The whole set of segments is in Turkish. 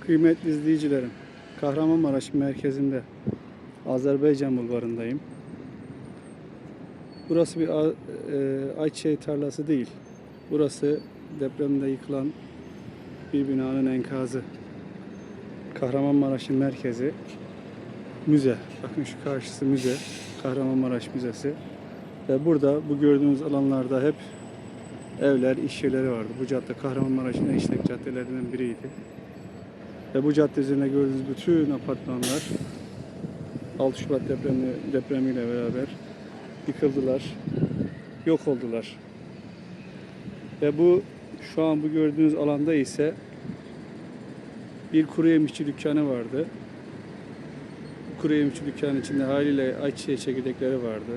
Kıymetli izleyicilerim, Kahramanmaraş merkezinde Azerbaycan bulvarındayım. Burası bir e, ayçiçeği tarlası değil. Burası depremde yıkılan bir binanın enkazı. Kahramanmaraş'ın merkezi. Müze. Bakın şu karşısı müze. Kahramanmaraş Müzesi. Ve burada bu gördüğünüz alanlarda hep evler, iş yerleri vardı. Bu cadde Kahramanmaraş'ın en işlek caddelerinden biriydi. Ve bu cadde üzerinde gördüğünüz bütün apartmanlar 6 Şubat depremi, depremiyle beraber yıkıldılar, yok oldular. Ve bu şu an bu gördüğünüz alanda ise bir kuru yemişçi dükkanı vardı. Bu kuru yemişçi dükkanın içinde haliyle ayçiçeği çekirdekleri vardı.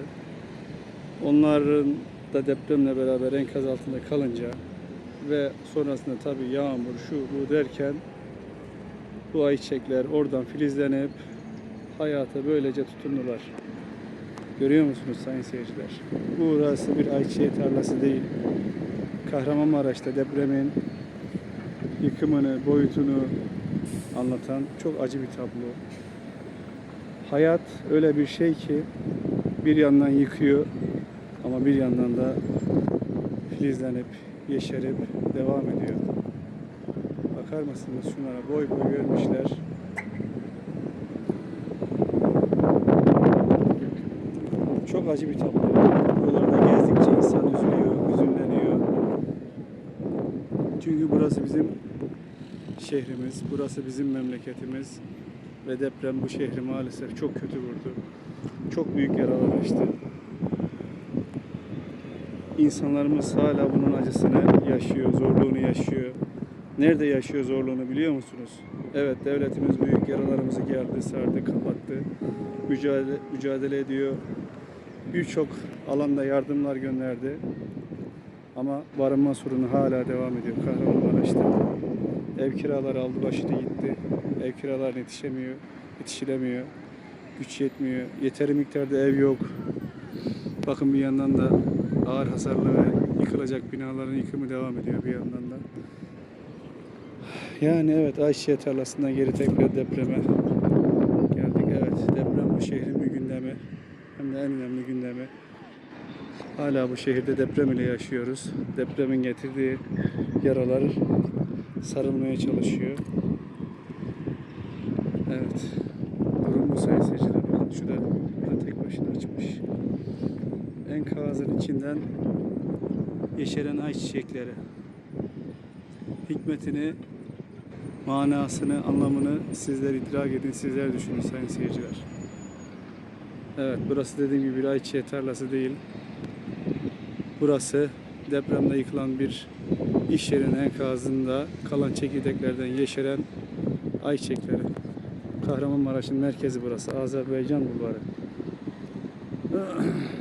Onların da depremle beraber enkaz altında kalınca ve sonrasında tabii yağmur şu bu derken bu ayçiçekler oradan filizlenip hayata böylece tutundular. Görüyor musunuz sayın seyirciler? Burası bir ayçiçeği tarlası değil. Kahramanmaraş'ta depremin yıkımını, boyutunu anlatan çok acı bir tablo. Hayat öyle bir şey ki bir yandan yıkıyor ama bir yandan da filizlenip, yeşerip devam ediyor. Bakar mısınız şunlara boy boy görmüşler. Çok acı bir tablo. Buralarda gezdikçe insan üzülüyor, hüzünleniyor. Çünkü burası bizim şehrimiz, burası bizim memleketimiz ve deprem bu şehri maalesef çok kötü vurdu. Çok büyük yaralar açtı. İnsanlarımız hala bunun acısını yaşıyor, zorluğunu yaşıyor. Nerede yaşıyor zorluğunu biliyor musunuz? Evet, devletimiz büyük yaralarımızı geldi, sardı, kapattı. Mücadele, mücadele ediyor. Birçok alanda yardımlar gönderdi. Ama barınma sorunu hala devam ediyor Kahramanmaraş'ta. Ev kiraları aldı başını gitti. Ev kiralarına yetişemiyor, yetişilemiyor. Güç yetmiyor. Yeteri miktarda ev yok. Bakın bir yandan da ağır hasarlı ve yıkılacak binaların yıkımı devam ediyor bir yandan da. Yani evet Ayşe tarlasından geri tekrar depreme geldik. Evet deprem bu şehrin bir gündemi. Hem de en önemli gündemi. Hala bu şehirde deprem ile yaşıyoruz. Depremin getirdiği yaralar sarılmaya çalışıyor. Evet. Durum bu sayın seyirciler. Bakın şu da, da tek başına açmış. Enkazın içinden yeşeren ayçiçekleri. Hikmetini, manasını, anlamını sizler idrak edin, sizler düşünün sayın seyirciler. Evet, burası dediğim gibi ayçiçeği tarlası değil. Burası depremde yıkılan bir iş yerinin enkazında kalan çekirdeklerden yeşeren ayçiçekleri. Kahramanmaraş'ın merkezi burası. Azerbaycan bulvarı.